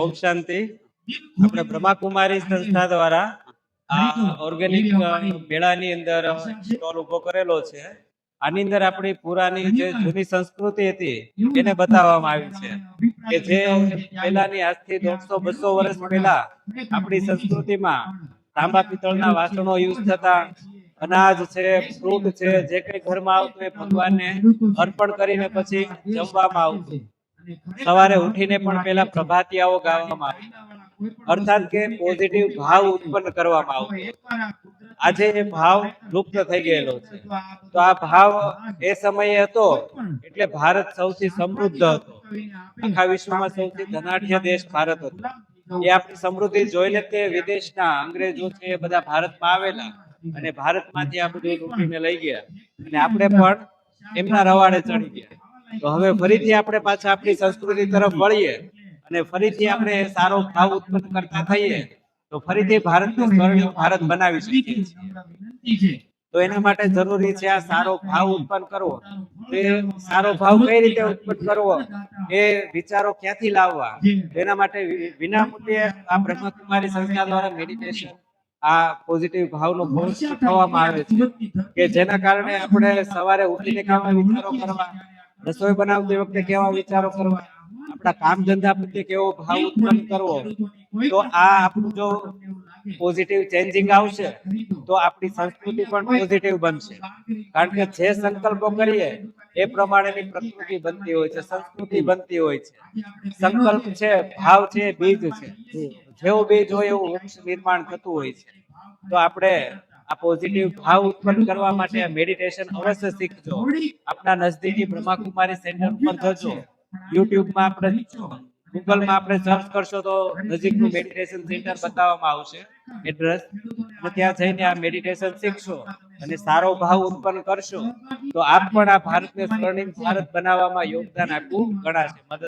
ઓમ શાંતિ. આપણે બ્રહ્માકુમારી સંસ્થા દ્વારા આ ઓર્ગેનિક મેળાની અંદર સ્ટોલ ઊભો કરેલો છે. આની અંદર આપણી પુરાની જે જૂની સંસ્કૃતિ હતી, એને બતાવવામાં આવી છે કે જે પહેલાની આજથી દોઢસો, બસો વર્ષ પહેલા આપણી સંસ્કૃતિમાં તાંબા પિત્તળના વાસણો યુઝ થતા, અનાજ છે, ફ્રૂટ છે, જે કઈ ઘરમાં આવતું એ ભગવાનને અર્પણ કરીને પછી જમવામાં આવતું. સવારે ઉઠીને પણ પેલા પ્રભાતિયાઓ ગાવામાં આવતા અર્થાત કે પોઝિટિવ ભાવ ઉત્પન્ન કરવામાં આવતો આજે એ ભાવ લુપ્ત થઈ ગયેલો છે. તો આ ભાવ એ સમયે હતો, એટલે ભારત સૌથી સમૃદ્ધ હતો. આખા વિશ્વમાં સૌથી ધનાઢ્ય દેશ ભારત હતો. એ આપણી સમૃદ્ધિ જોઈને તે વિદેશના અંગ્રેજો છે એ બધા ભારતમાં આવેલા અને ભારતમાંથી આ બધું લૂંટીને લઈ ગયા. અને આપણે પણ એમના રવાડે ચડી ગયા. તો હવે ફરીથી આપણે પાછા આપણી સંસ્કૃતિ તરફ વળીએ અને ફરીથી આપણે સારો ભાવ ઉત્પન્ન કરતા થઈએ તો ફરીથી ભારતનું સ્વર્ણિમ ભારત બનાવી શકીએ તો એના માટે જરૂરી છે આ સારો ભાવ ઉત્પન્ન કરવો. એ સારો ભાવ કઈ રીતે ઉત્પન્ન કરવો એ વિચારો ક્યાંથી લાવવા? એના માટે વિના મૂલ્યે આ બ્રહ્મકુમારી સંસ્થા દ્વારા મેડિટેશન આ પોઝિટિવ ભાવનો કોર્સ શીખવવામાં આવે છે કે જેના કારણે આપણે સવારે ઉઠીને કામ વિચારો કરવા રસોઈ બનાવતી વખતે કેવા વિચારો કરવા? આપણા કામ ધંધા પ્રત્યે કેવો ભાવ ઉત્પન્ન કરવો? તો આ આપણું જો પોઝિટિવ ચેન્જિંગ આવશે, તો આપણી સંસ્કૃતિ પણ પોઝિટિવ બનશે. કારણ કે જે સંકલ્પો કરીએ, એ પ્રમાણેની પ્રકૃતિ બનતી હોય છે, સંસ્કૃતિ બનતી હોય છે. સંકલ્પ છે, ભાવ છે, બીજ છે. જેવું બીજ હોય એવું વૃક્ષ નિર્માણ થતું હોય છે. તો આપણે આ પોઝિટિવ ભાવ ઉત્પન્ન કરવા માટે મેડિટેશન અવશ્ય શીખજો. આપના નજદીકી બ્રહ્માકુમારી સેન્ટર પર જજો. યુટ્યુબમાં આપણે ગૂગલમાં આપણે સર્ચ કરશો તો નજીકનું મેડિટેશન સેન્ટર બતાવવામાં આવશે. એડ્રેસ અને ત્યાં જઈને આ મેડિટેશન શીખશો અને સારો ભાવ ઉત્પન્ન કરશો તો આપ પણ આ ભારતને સ્વર્ણિમ ભારત બનાવવામાં યોગદાન આપવું ગણાશે. મદદ